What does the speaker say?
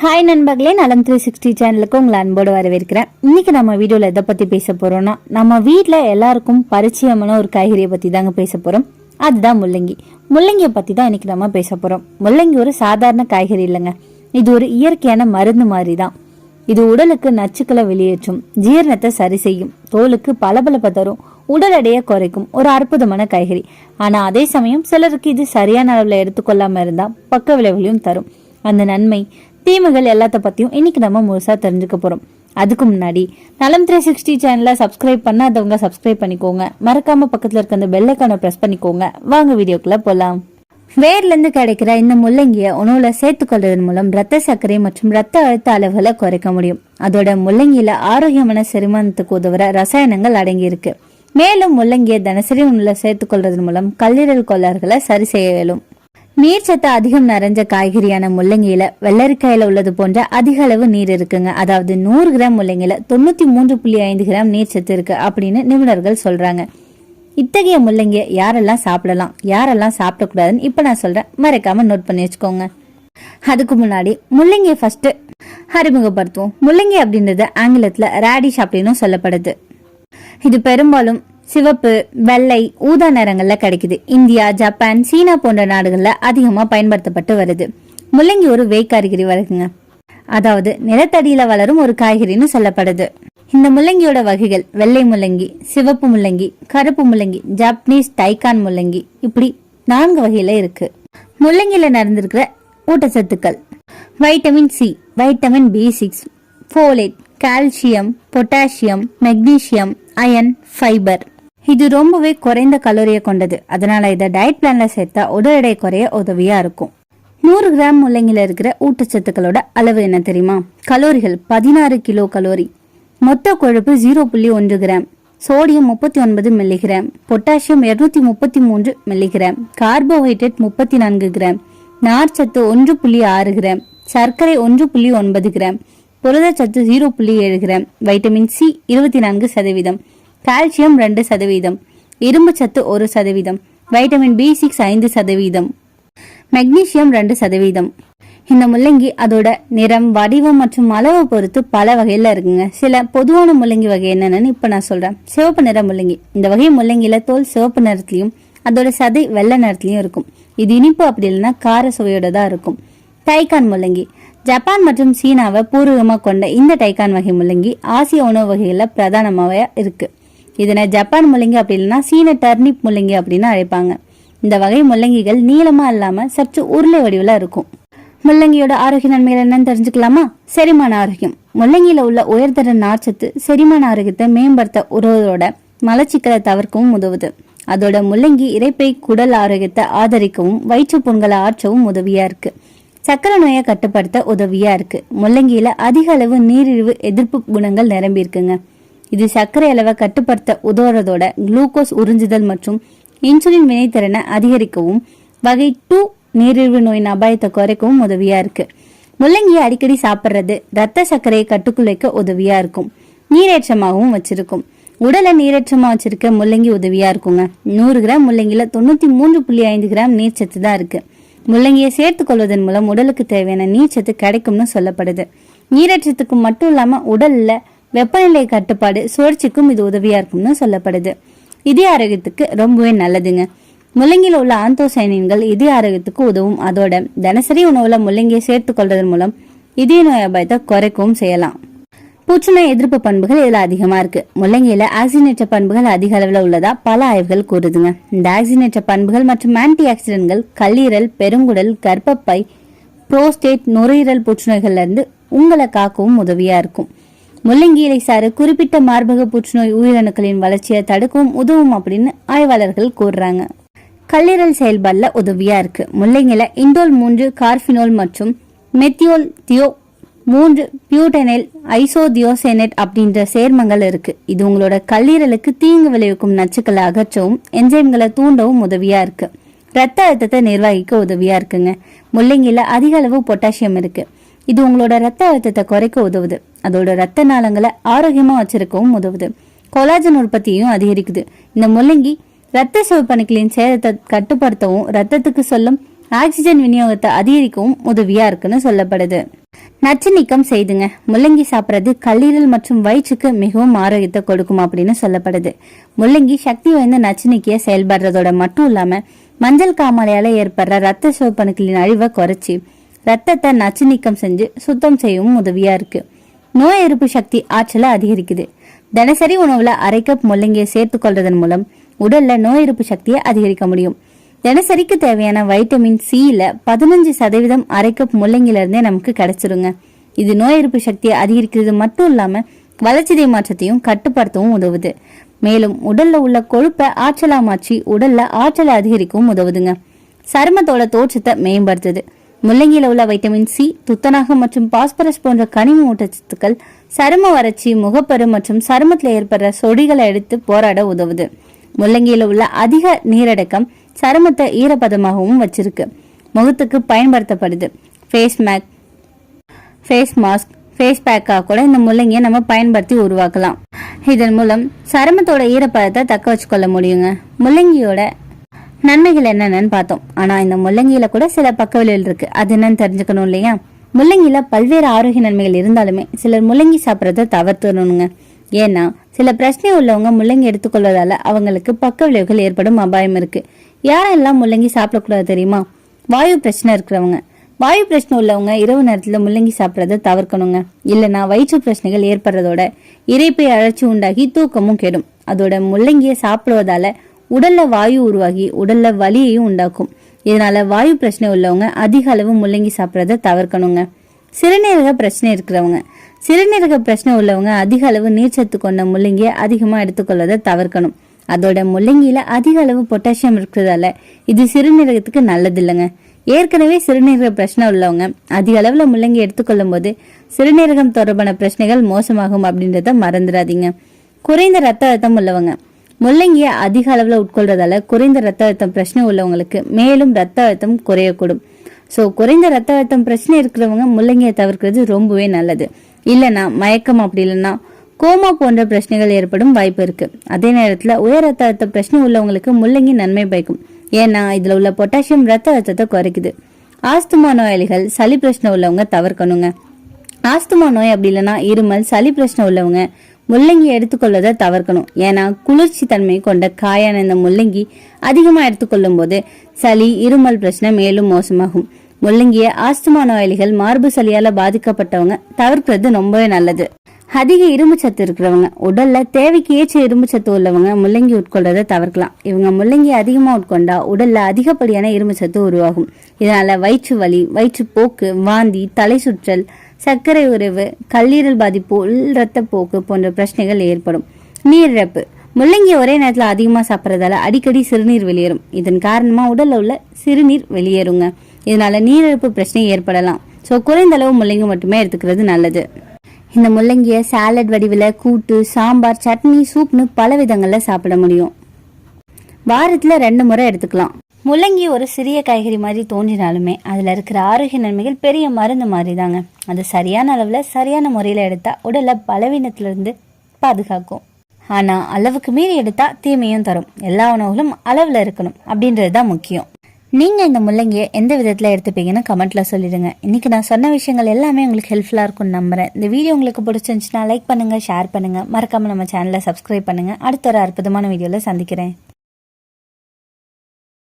Hi நண்பர்களே நலம் three sixty சேனலுக்கு உங்களை அன்போடு வரவேற்கிறேன். இன்னைக்கு நம்ம வீடியோவில் எதை பற்றி பேச போகிறோன்னா நம்ம வீட்டில் எல்லாருக்கும் பரிச்சயமான ஒரு காய்கறியை பற்றி தாங்க பேச போகிறோம் அதுதான் முள்ளங்கி. முள்ளங்கியை பற்றி தான் இன்னைக்கு நம்ம பேச போகிறோம் முள்ளங்கி ஒரு சாதாரண காய்கறி இல்லைங்க. இது ஒரு இயற்கையான மருந்து மாதிரி தான் இது உடலுக்கு நச்சுக்களை வெளியேற்றும் ஜீரணத்தை சரி செய்யும் தோலுக்கு பளபளப்பை தரும் உடல் எடையை குறைக்கும் ஒரு அற்புதமான காய்கறி. ஆனால் அதே சமயம் சிலருக்கு இது சரியான அளவில் எடுத்துக்கொள்ளாமல் இருந்தால் பக்க விளைவுகளையும் தரும். அந்த நன்மை தீமைகள் எல்லாத்த பத்தியும் இன்னைக்கு நம்ம முழுசா தெரிஞ்சுக்க போறோம். அதுக்கு முன்னாடி நலம் த்ரீ சிக்ஸ்டி சேனலை சப்ஸ்கிரைப் பண்ணாதவங்க சப்ஸ்கிரைப் பண்ணிக்கோங்க. மறக்காம பக்கத்துல இருக்க அந்த பெல்லைக்கான பிரஸ் பண்ணிக்கோங்க. வாங்க வீடியோக்குள்ள போலாம். வேர்ல இருந்து கிடைக்கிற இந்த முள்ளங்கிய உணவுல சேர்த்துக்கொள்வதன் மூலம் ரத்த சர்க்கரை மற்றும் ரத்த அழுத்த அளவுகளை குறைக்க முடியும். அதோட முள்ளங்கியில ஆரோக்கியமான செரிமானத்துக்கு உதவுற ரசாயனங்கள் அடங்கியிருக்கு. மேலும் முள்ளங்கியை தினசரி உணவுல சேர்த்துக்கொள்வதன் மூலம் கல்லீரல் கோளாறுகளை சரி செய்ய இயலும். நீர்ச்சத்து அதிகம் நிறைஞ்ச காய்கறியான முள்ளங்கியில வெள்ளரிக்காயில உள்ளது போன்ற அதிக அளவு நீர் இருக்குங்க. அதாவது நூறு கிராம் முள்ளங்கியில தொண்ணூத்தி மூன்று புள்ளி ஐந்து கிராம் நீர் சத்து இருக்கு அப்படின்னு நிபுணர்கள் சொல்றாங்க. இத்தகைய முள்ளங்கிய யாரெல்லாம் சாப்பிடலாம் யாரெல்லாம் சாப்பிடக்கூடாதுன்னு இப்ப நான் சொல்றேன். மறக்காம நோட் பண்ணி வச்சுக்கோங்க. அதுக்கு முன்னாடி முள்ளங்கியை ஃபர்ஸ்ட் அறிமுகப்படுத்துவோம். முள்ளங்கி அப்படின்றது ஆங்கிலத்துல ரேடிஷ் அப்படின்னு சொல்லப்படுது. இது பெரும்பாலும் சிவப்பு வெள்ளை ஊதா நிறங்கள்ல கிடைக்குது. இந்தியா ஜப்பான் சீனா போன்ற நாடுகள்ல அதிகமா பயன்படுத்தப்பட்டு வருது. முள்ளங்கி ஒரு வேய் வழக்குங்க அதாவது நிலத்தடியில வளரும் ஒரு காய்கறின்னு சொல்லப்படுது. இந்த முள்ளங்கியோட வகைகள் வெள்ளை முள்ளங்கி சிவப்பு முள்ளங்கி கருப்பு முள்ளங்கி ஜாப்பனீஸ் டைகான் முள்ளங்கி இப்படி நான்கு வகையில இருக்கு. முள்ளங்கியில நடந்திருக்கிற ஊட்டச்சத்துக்கள். Vitamin C vitamin B six folate calcium potassium magnesium iron fibre இது ரொம்பவே குறைந்த கலோரியை கொண்டது. அதனால இதை டயட் பிளான்ல சேர்த்தா உடல் எடை குறைய உதவியா இருக்கும். நூறு கிராம் முள்ளங்கில இருக்கிற ஊட்டச்சத்துக்களோட அளவு என்ன தெரியுமா? கலோரிகள் பதினாறு கிலோ கலோரி. மொத்த கொழுப்பு ஜீரோ புள்ளி ஒன்று கிராம். சோடியம் முப்பத்தி ஒன்பது மில்லிகிராம் பொட்டாசியம் இருநூத்தி முப்பத்தி மூன்று மில்லிகிராம் கார்போஹைட்ரேட் முப்பத்தி நான்கு கிராம். நார்ச்சத்து ஒன்று புள்ளி ஆறு கிராம். சர்க்கரை ஒன்று புள்ளி ஒன்பது கிராம். புரதச்சத்து ஜீரோ புள்ளி ஏழு கிராம். வைட்டமின் சி இருபத்தி நான்கு சதவீதம். கால்சியம் ரெண்டு சதவீதம். இரும்பு சத்து ஒரு சதவீதம். வைட்டமின் பி சிக்ஸ் ஐந்து சதவீதம். மெக்னீசியம் ரெண்டு சதவீதம். இந்த முள்ளங்கி அதோட நிறம் வடிவம் மற்றும் அளவு பொறுத்து பல வகையில இருக்குங்க. சில பொதுவான முள்ளங்கி வகை என்னென்னு இப்ப நான் சொல்றேன். சிவப்பு நிற முள்ளங்கி. இந்த வகை முள்ளங்கியில தோல் சிவப்பு நிறத்திலையும் அதோட சதை வெள்ளை நிறத்திலையும் இருக்கும். இது இனிப்பு அப்படி இல்லைன்னா கார சுவையோட தான் இருக்கும். டைகான் முள்ளங்கி. ஜப்பான் மற்றும் சீனாவை பூர்வீகமாக கொண்ட இந்த டைகான் வகை முள்ளங்கி ஆசிய உணவு வகைகளில் பிரதானமாக இருக்கு. இதனை ஜப்பான் முள்ளங்கி அப்படி இல்லைன்னா சீன டர்னிப் முள்ளங்கி அப்படின்னு அழைப்பாங்க. இந்த வகை முள்ளங்கிகள் நீளமா இல்லாம சற்று உருளை வடிவில் இருக்கும். முள்ளங்கியோட ஆரோக்கிய நன்மைகள் என்னன்னு தெரிஞ்சுக்கலாமா? செரிமான ஆரோக்கியம். முள்ளங்கியில உள்ள உயர்தர நார்ச்சத்து செரிமான ஆரோக்கியத்தை மேம்படுத்த உதவுவதோட மலச்சிக்கலை தவிர்க்கவும் உதவுது. அதோட முள்ளங்கி இறைப்பை குடல் ஆரோக்கியத்தை ஆதரிக்கவும் வயிற்று புண்களை ஆற்றவும் உதவியா இருக்கு. சக்கரை நோயை கட்டுப்படுத்த உதவியா இருக்கு. முள்ளங்கியில அதிக அளவு நீரிழிவு எதிர்ப்பு குணங்கள் நிரம்பி இருக்குங்க. இது சர்க்கரை அளவை கட்டுப்படுத்த உதவுறதோட குளுக்கோஸ் உறிஞ்சுதல் மற்றும் இன்சுலின் வினைத்திறனை அதிகரிக்கவும் வகை டூ நீரிழிவு நோயின் அபாயத்தை குறைக்கவும் உதவியா இருக்கு. முள்ளங்கியை அடிக்கடி சாப்பிட்றது ரத்த சர்க்கரையை கட்டுக்குள் வைக்க உதவியா இருக்கும். நீரேற்றமாகவும் வச்சிருக்கும். உடலை நீரேற்றமா வச்சிருக்க முள்ளங்கி உதவியா இருக்குங்க. நூறு கிராம் முள்ளங்கியில தொண்ணூத்தி மூன்று புள்ளி ஐந்து கிராம் நீர்ச்சத்து தான் இருக்கு. முள்ளங்கியை சேர்த்துக்கொள்வதன் மூலம் உடலுக்கு தேவையான நீர்ச்சத்து கிடைக்கும்னு சொல்லப்படுது. நீரேற்றத்துக்கு மட்டும் இல்லாம உடல்ல வெப்பநிலை கட்டுப்பாடு சுழற்சிக்கும் இது உதவியா இருக்கும்னு சொல்லப்படுது. இதய ஆரோக்கியத்துக்கு ரொம்பவே நல்லதுங்க. முள்ளங்கியில் உள்ள ஆந்தோசைனின்கள் இதய ஆரோக்கியத்துக்கு உதவும். அதோட தினசரி உணவுல முள்ளங்கியை சேர்த்து கொள்வதன் மூலம் இதய நோய் அபாயத்தை குறைக்கவும் செய்யலாம். புற்றுநோய் எதிர்ப்பு பண்புகள் இதுல அதிகமா இருக்கு. முள்ளங்கியில ஆக்சிஜனேற்ற பண்புகள் அதிக அளவில் உள்ளதா பல ஆய்வுகள் கூறுதுங்க. இந்த ஆக்சிஜனேற்ற பண்புகள் மற்றும் ஆன்டி ஆக்சிடென்ட்கள் கல்லீரல் பெருங்குடல் கர்ப்பப்பை புரோஸ்டேட் நுரையீரல் புற்றுநோய்கள்ல இருந்து உங்களை காக்கவும் உதவியா இருக்கும். முள்ளங்கி இலை சாறு குறிப்பிட்ட மார்பக புற்றுநோய் உயிரணுக்களின் வளர்ச்சியை தடுக்கவும் உதவும் அப்படின்னு ஆய்வாளர்கள் கூறுறாங்க. கல்லீரல் செயல்பாடுல உதவியா இருக்கு. முள்ளங்கில இண்டோல் மூன்று கார்பினோல் மற்றும் மெத்தியோல் தியோ மூன்று பியூட்டனைல் ஐசோதியோசேனேட் அப்படின்ற சேர்மங்கள் இருக்கு. இது உங்களோட கல்லீரலுக்கு தீங்கு விளைவிக்கும் நச்சுக்களை அகற்றவும் என்ஜைம்களை தூண்டவும் உதவியா இருக்கு. ரத்த அழுத்தத்தை நிர்வகிக்க உதவியா இருக்குங்க. முள்ளங்கில அதிக அளவு பொட்டாசியம் இருக்கு. இது உங்களோட ரத்த அழுத்தத்தை குறைக்க உதவுது. அதோட ரத்த நாளங்களை ஆரோக்கியமா வச்சிருக்கவும் உதவுது. கொலாஜன் உற்பத்தியும் அதிகரிக்குது. இந்த முள்ளங்கி ரத்த சிவப்பணுக்களின் சேதத்தை கட்டுப்படுத்தவும் ரத்தத்துக்கு சொல்லும் ஆக்சிஜன் விநியோகத்தை அதிகரிக்கவும் உதவியா இருக்குன்னு சொல்லப்படுது. நச்சு நீக்கம் செய்துங்க. முள்ளங்கி சாப்பிட்றது கல்லீரல் மற்றும் வயிற்றுக்கு மிகவும் ஆரோக்கியத்தை கொடுக்கும் அப்படின்னு சொல்லப்படுது. முள்ளங்கி சக்தி வாய்ந்த நச்சு நீக்கிய செயல்படுறதோட மட்டும் இல்லாம மஞ்சள் காமாலையால ஏற்படுற ரத்த சிவப்பணுக்களின் அழிவை குறைச்சி ரத்தத்தை நச்சு நீக்கம் செஞ்சு சுத்தம் செய்யவும் உதவியா இருக்கு. நோய் எதிர்ப்பு சக்தி ஆற்றலை அதிகரிக்குது. தினசரி உணவுல அரை கப் முள்ளங்கியை சேர்த்து கொள்றதன் மூலம் உடல்ல நோய் எதிர்ப்பு சக்தியை அதிகரிக்க முடியும். தினசரிக்கு தேவையான வைட்டமின் சியில பதினஞ்சு சதவீதம் அரை கப் முள்ளங்கில இருந்தே நமக்கு கிடைச்சிருங்க. இது நோய் எதிர்ப்பு சக்தியை அதிகரிக்கிறது மட்டும் இல்லாம வளர்ச்சிதை மாற்றத்தையும் கட்டுப்படுத்தவும் உதவுது. மேலும் உடல்ல உள்ள கொழுப்பை ஆற்றலா மாற்றி உடல்ல ஆற்றலை அதிகரிக்கவும் உதவுதுங்க. சருமத்தோட தோற்றத்தை மேம்படுத்துது. முள்ளங்கியில் உள்ள வைட்டமின் சி துத்தநாகம் மற்றும் பாஸ்பரஸ் போன்ற கனிம ஊட்டச்சத்துக்கள் சரும வறட்சி முகப்பரு மற்றும் சருமத்தில் ஏற்படுற சொடிகளை எடுத்து போராட உதவுது. முள்ளங்கியில் உள்ள அதிக நீரடக்கம் சருமத்தை ஈரப்பதமாகவும் வச்சிருக்கு. முகத்துக்கு பயன்படுத்தப்படுது. Face make face mask face பேக்காக கூட இந்த முள்ளங்கியை நம்ம பயன்படுத்தி உருவாக்கலாம். இதன் மூலம் சருமத்தோட ஈரப்பதத்தை தக்க வச்சுக்கொள்ள முடியுங்க. முள்ளங்கியோட நன்மைகள் என்னென்னு பார்த்தோம். ஆனா இந்த முள்ளங்கியில கூட சில பக்க விளைவுகள் இருக்கு. அது என்னன்னு தெரிஞ்சுக்கணும் இல்லையா? முள்ளங்கியில பல்வேறு ஆரோக்கிய நன்மைகள் இருந்தாலுமே சிலர் முள்ளங்கி சாப்பிட்றத தவிர்த்துடணுங்க. ஏன்னா சில பிரச்சனை உள்ளவங்க முள்ளங்கி எடுத்துக்கொள்வதால அவங்களுக்கு பக்க விளைவுகள் ஏற்படும் அபாயம் இருக்கு. யாரெல்லாம் முள்ளங்கி சாப்பிடக்கூடாது தெரியுமா? வாயு பிரச்சனை இருக்கிறவங்க. வாயு பிரச்சனை உள்ளவங்க இரவு நேரத்துல முள்ளங்கி சாப்பிட்றத தவிர்க்கணுங்க. இல்லைன்னா வயிற்று பிரச்சனைகள் ஏற்படுறதோட இறைப்பை அழற்சி உண்டாகி தூக்கமும் கெடும். அதோட முள்ளங்கியை சாப்பிடுவதால உடல்ல வாயு உருவாகி உடல்ல வலியையும் உண்டாக்கும். இதனால வாயு பிரச்சனை உள்ளவங்க அதிக அளவு முள்ளங்கி சாப்பிட்றத தவிர்க்கணுங்க. சிறுநீரக பிரச்சனை இருக்கிறவங்க. சிறுநீரக பிரச்சனை உள்ளவங்க அதிக அளவு நீர்ச்சத்து கொண்ட முள்ளங்கியை அதிகமாக எடுத்துக்கொள்வதை தவிர்க்கணும். அதோட முள்ளங்கியில அதிக அளவு பொட்டாசியம் இருக்கிறதால இது சிறுநீரகத்துக்கு நல்லது இல்லைங்க ஏற்கனவே சிறுநீரக பிரச்சனை உள்ளவங்க அதிக அளவுல முள்ளங்கி எடுத்துக்கொள்ளும் போது சிறுநீரகம் தொடர்பான பிரச்சனைகள் மோசமாகும் அப்படின்றத மறந்துடாதீங்க. குறைந்த ரத்த அழுத்தம் உள்ளவங்க முள்ளங்கியை அதிக அளவுல உட்கொள்றதால குறைந்த ரத்த அழுத்தம் பிரச்சனை உள்ளவங்களுக்கு மேலும் ரத்த அழுத்தம் குறையக்கூடும். ஸோ குறைந்த ரத்த அழுத்தம் பிரச்சனை இருக்கிறவங்க முள்ளங்கியை தவிர்க்கிறது ரொம்பவே நல்லது. இல்லைன்னா மயக்கம் அப்படி இல்லைன்னா கோமா போன்ற பிரச்சனைகள் ஏற்படும் வாய்ப்பு இருக்கு. அதே நேரத்தில் உயர் ரத்த அழுத்த பிரச்சனை உள்ளவங்களுக்கு முள்ளங்கி நன்மை பயக்கும். ஏன்னா இதுல உள்ள பொட்டாசியம் ரத்த அழுத்தத்தை குறைக்குது. ஆஸ்துமா நோயாளிகள் சளி பிரச்சனை உள்ளவங்க தவிர்க்கணுங்க. ஆஸ்துமா நோய் அப்படி இல்லைன்னா இருமல் சளி பிரச்சனை உள்ளவங்க முள்ளங்கி எடுத்துக்கொள்வதை தவிர்க்கணும். ஏன்னா குளிர்ச்சி தன்மை கொண்ட காயான இந்த முள்ளங்கி அதிகமா எடுத்துக்கொள்ளும் போது சளி இருமல் பிரச்சனை மேலும் மோசமாகும். முள்ளங்கிய ஆஸ்துமா நோயாளிகள் மார்பு சளியால பாதிக்கப்பட்டவங்க தவிர்க்கிறது ரொம்பவே நல்லது. அதிக இரும்பு சத்து இருக்கிறவங்க உடல்ல தேவைக்கு ஏற்ற இரும்பு சத்து உள்ளவங்க முள்ளங்கி உட்கொள்றதை தவிர்க்கலாம். இவங்க முள்ளங்கி அதிகமா உட்கொண்டா உடல்ல அதிகப்படியான இரும்பு சத்து உருவாகும். இதனால வயிற்று வலி வயிற்று போக்கு வாந்தி தலை சுற்றல் சர்க்கரை உறவு கல்லீரல் பாதிப்பு உள் ரத்தப்போக்கு போன்ற பிரச்சனைகள் ஏற்படும். நீரிழப்பு முள்ளங்கி ஒரே நேரத்தில் அதிகமாக சாப்பிட்றதால அடிக்கடி சிறுநீர் வெளியேறும். இதன் காரணமாக உடலில் உள்ள சிறுநீர் வெளியேறுங்க. இதனால நீரிழப்பு பிரச்சனை ஏற்படலாம். ஸோ குறைந்த அளவு முள்ளங்கி மட்டுமே எடுத்துக்கிறது நல்லது. இந்த முள்ளங்கியை சாலட் வடிவில் கூட்டு சாம்பார் சட்னி சூப்னு பல விதங்களில் சாப்பிட முடியும். வாரத்தில் ரெண்டு முறை எடுத்துக்கலாம். முள்ளங்கி ஒரு சிறிய காய்கறி மாதிரி தோன்றினாலுமே அதில் இருக்கிற ஆரோக்கிய நன்மைகள் பெரிய மருந்து மாதிரி தாங்க அது சரியான அளவில் சரியான முறையில் எடுத்தால் உடலை பலவீனத்திலிருந்து பாதுகாக்கும். ஆனால் அளவுக்கு மீறி எடுத்தால் தீமையும் தரும். எல்லா உணவுகளும் அளவில் இருக்கணும் அப்படின்றது தான் முக்கியம். நீங்கள் இந்த முள்ளங்கியை எந்த விதத்தில் எடுத்துப்பீங்கன்னு கமெண்ட்டில் சொல்லிடுங்க. இன்றைக்கி நான் சொன்ன விஷயங்கள் எல்லாமே உங்களுக்கு ஹெல்ப்ஃபுல்லாக இருக்கும்னு நம்புகிறேன் இந்த வீடியோ உங்களுக்கு பிடிச்சிருந்துச்சுன்னா லைக் பண்ணுங்கள் ஷேர் பண்ணுங்கள் மறக்காமல் நம்ம சேனலை சப்ஸ்கிரைப் பண்ணுங்கள் அடுத்த ஒரு அற்புதமான வீடியோவில் சந்திக்கிறேன்.